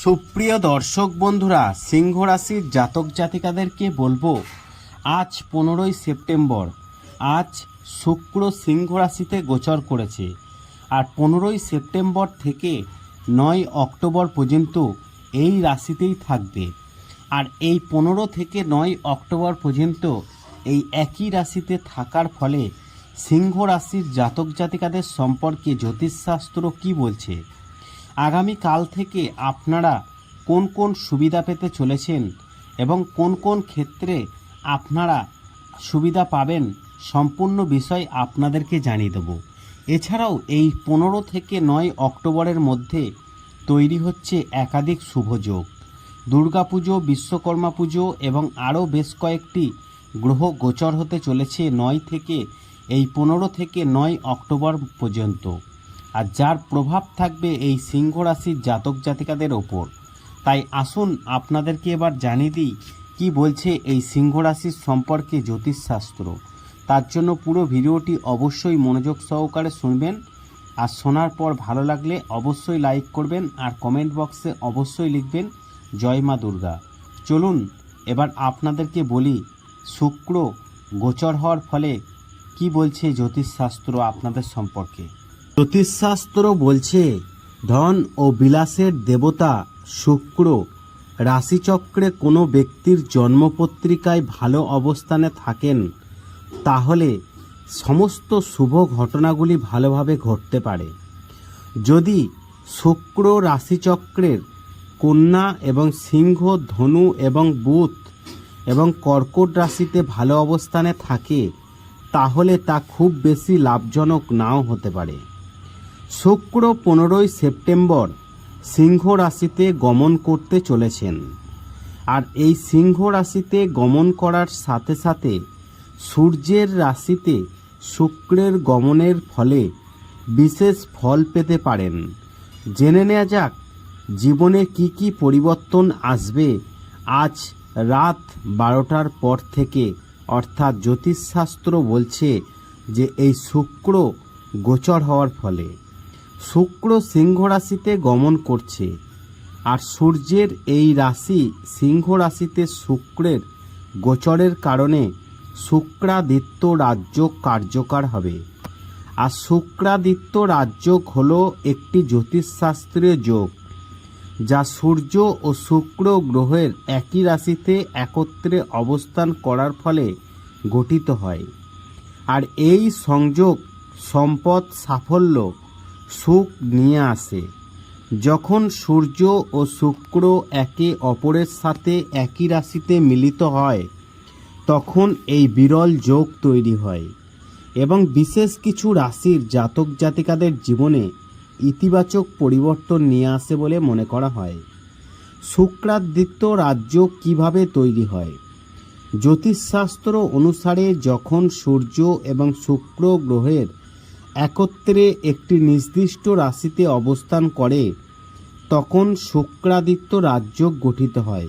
সুপ্রিয় দর্শক বন্ধুরা সিংহ রাশির জাতক জাতিকাদেরকে বলব, আজ পনেরোই সেপ্টেম্বর, আজ শুক্র সিংহ রাশিতে গোচর করেছে। আর পনেরোই সেপ্টেম্বর থেকে নয় অক্টোবর পর্যন্ত এই রাশিতেই থাকবে। আর এই পনেরো থেকে নয় অক্টোবর পর্যন্ত এই একই রাশিতে থাকার ফলে সিংহ রাশির জাতক জাতিকাদের সম্পর্কে জ্যোতিষশাস্ত্র কি বলছে? আগামী কাল থেকে আপনারা কোন কোন সুবিধা পেতে চলেছেন এবং কোন কোন ক্ষেত্রে আপনারা সুবিধা পাবেন সম্পূর্ণ বিষয় আপনাদেরকে জানিয়ে দেব। এছাড়াও এই পনেরো থেকে নয় অক্টোবরের মধ্যে তৈরি হচ্ছে একাধিক শুভযোগ দুর্গাপুজো বিশ্বকর্মা পুজো এবং আরও বেশ কয়েকটি গ্রহ গোচর হতে চলেছে নয় থেকে, এই পনেরো থেকে নয় অক্টোবর পর্যন্ত। আর যার প্রভাব থাকবে এই সিংহ রাশির জাতক জাতিকাদের ওপর। তাই আসুন আপনাদেরকে এবার জানিয়ে দিই, কি বলছে এই সিংহ রাশির সম্পর্কে জ্যোতিষশাস্ত্র। তার জন্য পুরো ভিডিওটি অবশ্যই মনোযোগ সহকারে শুনবেন। আর শোনার পর ভালো লাগলে অবশ্যই লাইক করবেন আর কমেন্ট বক্সে অবশ্যই লিখবেন, জয় মা দুর্গা। চলুন, এবার আপনাদেরকে বলি, শুক্র গোচর হওয়ার ফলে কি বলছে জ্যোতিষশাস্ত্র আপনাদের সম্পর্কে? জ্যোতিষশাস্ত্র বলছে, ধন ও বিলাসের দেবতা শুক্র রাশিচক্রে কোনো ব্যক্তির জন্মপত্রিকায় ভালো অবস্থানে থাকেন, তাহলে সমস্ত শুভ ঘটনাগুলি ভালোভাবে ঘটতে পারে। যদি শুক্র রাশিচক্রের কন্যা এবং সিংহ, ধনু এবং বুধ এবং কর্কট রাশিতে ভালো অবস্থানে থাকে, তাহলে তা খুব বেশি লাভজনক নাও হতে পারে। শুক্র পনেরোই সেপ্টেম্বর সিংহ রাশিতে গমন করতে চলেছেন। আর এই সিংহ রাশিতে গমন করার সাথে সাথে সূর্যের রাশিতে শুক্রের গমনের ফলে বিশেষ ফল পেতে পারেন। জেনে নেওয়া যাক, জীবনে কি কি পরিবর্তন আসবে আজ রাত বারোটার পর থেকে। অর্থাৎ জ্যোতিষশাস্ত্র বলছে যে এই শুক্র গোচর হওয়ার ফলে। শুক্র সিংহ রাশিতে গমন করছে আর সূর্যের এই রাশি সিংহ রাশিতে শুক্রের গোচরের কারণে শুক্রাদিত্য রাজ্য কার্যকর হবে। আর শুক্রাদিত্য রাজ্যক হল একটি জ্যোতিষশাস্ত্রীয় যোগ, যা সূর্য ও শুক্র গ্রহের একই রাশিতে একত্রে অবস্থান করার ফলে গঠিত হয়। আর এই সংযোগ সম্পদ সাফল্য সুখ নিয়ে আসে। যখন সূর্য ও শুক্র একে অপরের সাথে একই রাশিতে মিলিত হয়, তখন এই বিরল যোগ তৈরি হয় এবং বিশেষ কিছু রাশির জাতক জাতিকাদের জীবনে ইতিবাচক পরিবর্তন নিয়ে আসে বলে মনে করা হয়। শুক্রাদিত্য রাজ্য কীভাবে তৈরি হয়? জ্যোতিষশাস্ত্র অনুসারে যখন সূর্য এবং শুক্র গ্রহের একত্রে একটি নির্দিষ্ট রাশিতে অবস্থান করে, তখন শুক্রাদিত্য রাজ্য গঠিত হয়।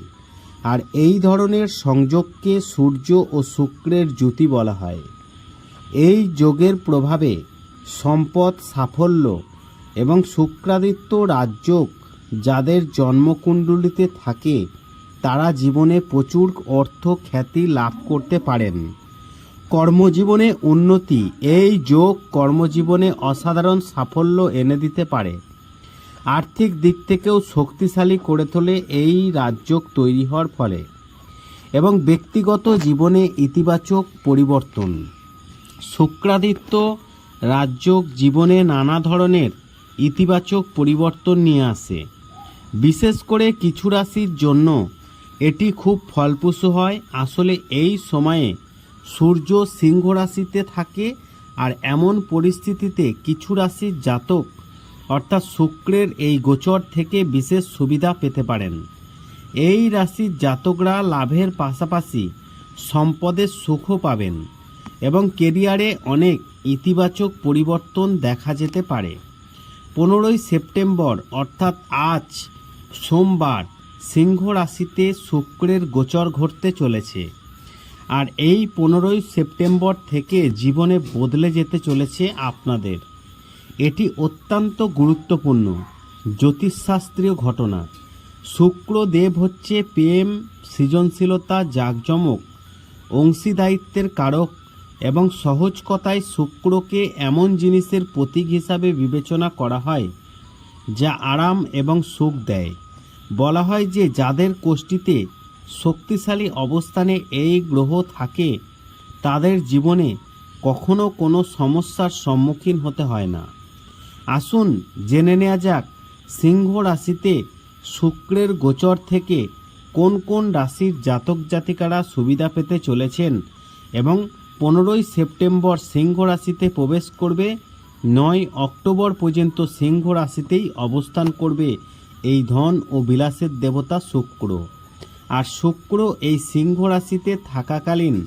আর এই ধরনের সংযোগকে সূর্য ও শুক্রের জ্যোতি বলা হয়। এই যোগের প্রভাবে সম্পদ, সাফল্য এবং শুক্রাদিত্য রাজযোগ যাদের জন্মকুণ্ডলিতে থাকে, তারা জীবনে প্রচুর অর্থ খ্যাতি লাভ করতে পারেন। কর্মজীবনে উন্নতি, এই যোগ কর্মজীবনে অসাধারণ সাফল্য এনে দিতে পারে। আর্থিক দিক থেকেও শক্তিশালী করে তোলে এই রাজযোগ তৈরি হওয়ার ফলে এবং ব্যক্তিগত জীবনে ইতিবাচক পরিবর্তন। শুক্রাদিত্য রাজযোগ জীবনে নানা ধরনের ইতিবাচক পরিবর্তন নিয়ে আসে। বিশেষ করে কিছু রাশির জন্য এটি খুব ফলপ্রসূ হয়। আসলে এই সময়ে সূর্য সিংহ রাশিতে থাকে আর এমন পরিস্থিতিতে কিছু রাশির জাতক অর্থাৎ শুক্রের এই গোচর থেকে বিশেষ সুবিধা পেতে পারেন। এই রাশির জাতকরা লাভের পাশাপাশি সম্পদের সুখও পাবেন এবং কেরিয়ারে অনেক ইতিবাচক পরিবর্তন দেখা যেতে পারে। পনেরোই সেপ্টেম্বর, অর্থাৎ আজ সোমবার, সিংহ রাশিতে শুক্রের গোচর ঘটতে চলেছে। আর এই পনেরোই সেপ্টেম্বর থেকে জীবনে বদলে যেতে চলেছে আপনাদের। এটি অত্যন্ত গুরুত্বপূর্ণ। জ্যোতিষশাস্ত্রীয় ঘটনা। শুক্রদেব হচ্ছে প্রেম, সৃজনশীলতা, জাঁকজমক অংশীদায়িত্বের কারক এবং সহজ কথায় শুক্রকে এমন জিনিসের প্রতীক হিসাবে বিবেচনা করা হয় যা আরাম এবং সুখ দেয়। বলা হয় যে যাদের কোষ্ঠীতে শক্তিশালী অবস্থানে এই গ্রহ থাকে, তাদের জীবনে কখনো কোনো সমস্যার সম্মুখীন হতে হয় না। আসুন জেনে নেওয়া যাক, সিংহ রাশিতে শুক্রের গোচর থেকে কোন কোন রাশির জাতক জাতিকারা সুবিধা পেতে চলেছেন এবং পনেরোই সেপ্টেম্বর সিংহ রাশিতে প্রবেশ করবে, নয় অক্টোবর পর্যন্ত সিংহ রাশিতেই অবস্থান করবে এই ধন ও বিলাসের দেবতা শুক্র। আর শুক্র এই সিংহ রাশিতে থাকাকালীন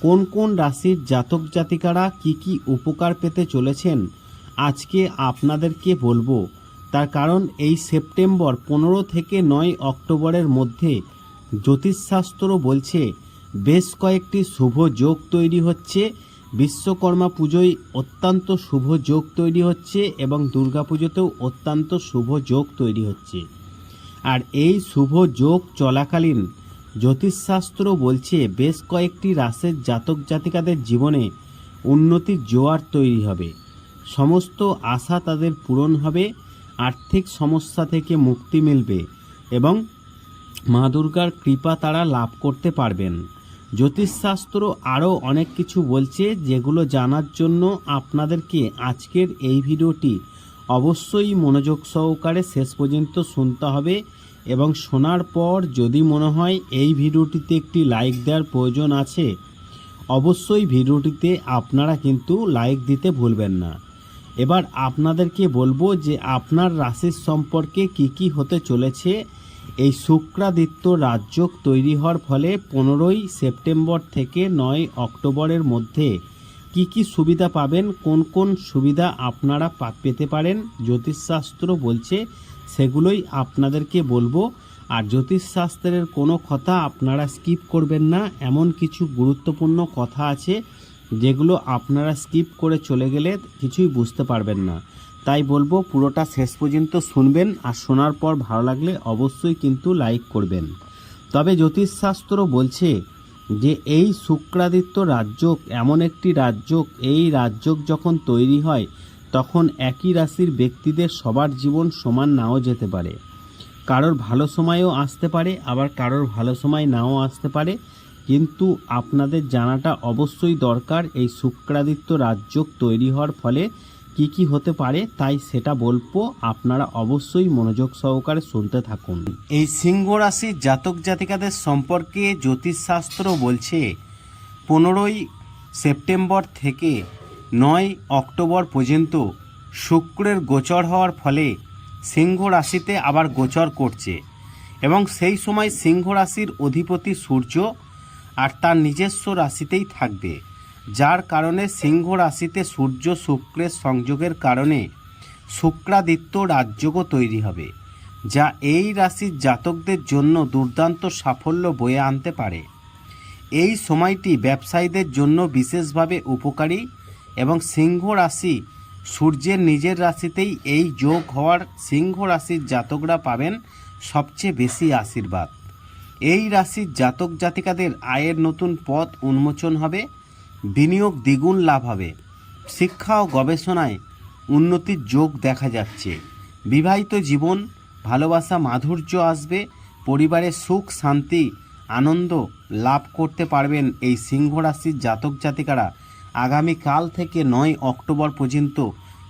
কোন কোন রাশির জাতক জাতিকারা কি কি উপকার পেতে চলেছেন আজকে আপনাদেরকে বলব। তার কারণ এই সেপ্টেম্বর পনেরো থেকে নয় অক্টোবরের মধ্যে জ্যোতিষশাস্ত্র বলছে, বেশ কয়েকটি শুভ যোগ তৈরি হচ্ছে, বিশ্বকর্মা পুজোয় অত্যন্ত শুভ যোগ তৈরি হচ্ছে এবং দুর্গাপুজোতেও অত্যন্ত শুভ যোগ তৈরি হচ্ছে। আর এই শুভ যোগ চলাকালীন জ্যোতিষশাস্ত্র বলছে বেশ কয়েকটি রাশির জাতক জাতিকাদের জীবনে উন্নতির জোয়ার তৈরি হবে। সমস্ত আশা তাদের পূরণ হবে, আর্থিক সমস্যা থেকে মুক্তি মিলবে এবং মা দুর্গার কৃপা তারা লাভ করতে পারবেন। জ্যোতিষশাস্ত্র আরও অনেক কিছু বলছে যেগুলো জানার জন্য আপনাদেরকে আজকের এই ভিডিওটি অবশ্যই মনোযোগ সহকারে শেষ পর্যন্ত শুনতে হবে এবং শোনার পর যদি মনে হয় এই ভিডিওটিতে একটি লাইক দেওয়ার প্রয়োজন আছে, অবশ্যই ভিডিওটিতে আপনারা কিন্তু লাইক দিতে ভুলবেন না। এবার আপনাদেরকে বলব যে আপনার রাশির সম্পর্কে কি কি হতে চলেছে। এই শুক্রাদিত্য রাজযোগ তৈরি হওয়ার ফলে পনেরোই সেপ্টেম্বর থেকে নয় অক্টোবরের মধ্যে কি কি সুবিধা পাবেন, কোন কোন সুবিধা আপনারা পেতে পারেন, জ্যোতিষশাস্ত্র বলছে সেগুলোই আপনাদেরকে বলব। আর জ্যোতিষশাস্ত্রের কোনো কথা আপনারা স্কিপ করবেন না, এমন কিছু গুরুত্বপূর্ণ কথা আছে যেগুলো আপনারা স্কিপ করে চলে গেলে কিছুই বুঝতে পারবেন না। তাই বলব পুরোটা শেষ পর্যন্ত শুনবেন, আর শোনার পর ভালো লাগলে অবশ্যই কিন্তু লাইক করবেন। তবে জ্যোতিষশাস্ত্র বলছে যে এই শুক্রাদিত্য রাজযোগ, এমন একটি রাজযোগ, এই রাজযোগ যখন তৈরি হয়, তখন একই রাশির ব্যক্তিদের সবার জীবন সমান নাও যেতে পারে। কারোর ভালো সময়ও আসতে পারে, আবার কারোর ভালো সময় নাও আসতে পারে। কিন্তু আপনাদের জানাটা অবশ্যই দরকার, এই শুক্রাদিত্য রাজযোগ তৈরি হওয়ার ফলে কি কি হতে পারে তাই সেটা বলব। আপনারা অবশ্যই মনোযোগ সহকারে শুনতে থাকুন। এই সিংহ রাশির জাতক জাতিকাদের সম্পর্কে জ্যোতিষশাস্ত্র বলছে, পনেরোই সেপ্টেম্বর থেকে নয় অক্টোবর পর্যন্ত শুক্রের গোচর হওয়ার ফলে সিংহ রাশিতে আবার গোচর করছে এবং সেই সময় সিংহ রাশির অধিপতি সূর্য আর তার নিজস্ব রাশিতেই থাকবে। যার কারণে সিংহ রাশিতে সূর্য শুক্রের সংযোগের কারণে শুক্রাদিত্য রাজযোগও তৈরি হবে, যা এই রাশির জাতকদের জন্য দুর্দান্ত সাফল্য বয়ে আনতে পারে। এই সময়টি ব্যবসায়ীদের জন্য বিশেষভাবে উপকারী এবং সিংহ রাশি সূর্যের নিজের রাশিতেই এই যোগ হওয়ার সিংহ রাশির জাতকরা পাবেন সবচেয়ে বেশি আশীর্বাদ। এই রাশির জাতক জাতিকাদের আয়ের নতুন পথ উন্মোচন হবে বিনিয়োগ দ্বিগুণ লাভ হবে। শিক্ষা ও গবেষণায় উন্নতির যোগ দেখা যাচ্ছে। বিবাহিত জীবন, ভালোবাসা, মাধুর্য আসবে। পরিবারে সুখ, শান্তি, আনন্দ লাভ করতে পারবেন এই সিংহ রাশির জাতক জাতিকারা। আগামীকাল থেকে নয় অক্টোবর পর্যন্ত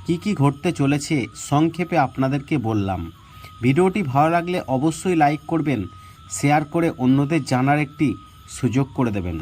কি কি ঘটতে চলেছে সংক্ষেপে আপনাদেরকে বললাম। ভিডিওটি ভালো লাগলে অবশ্যই লাইক করবেন, শেয়ার করে অন্যদের জানার একটি সুযোগ করে দেবেন।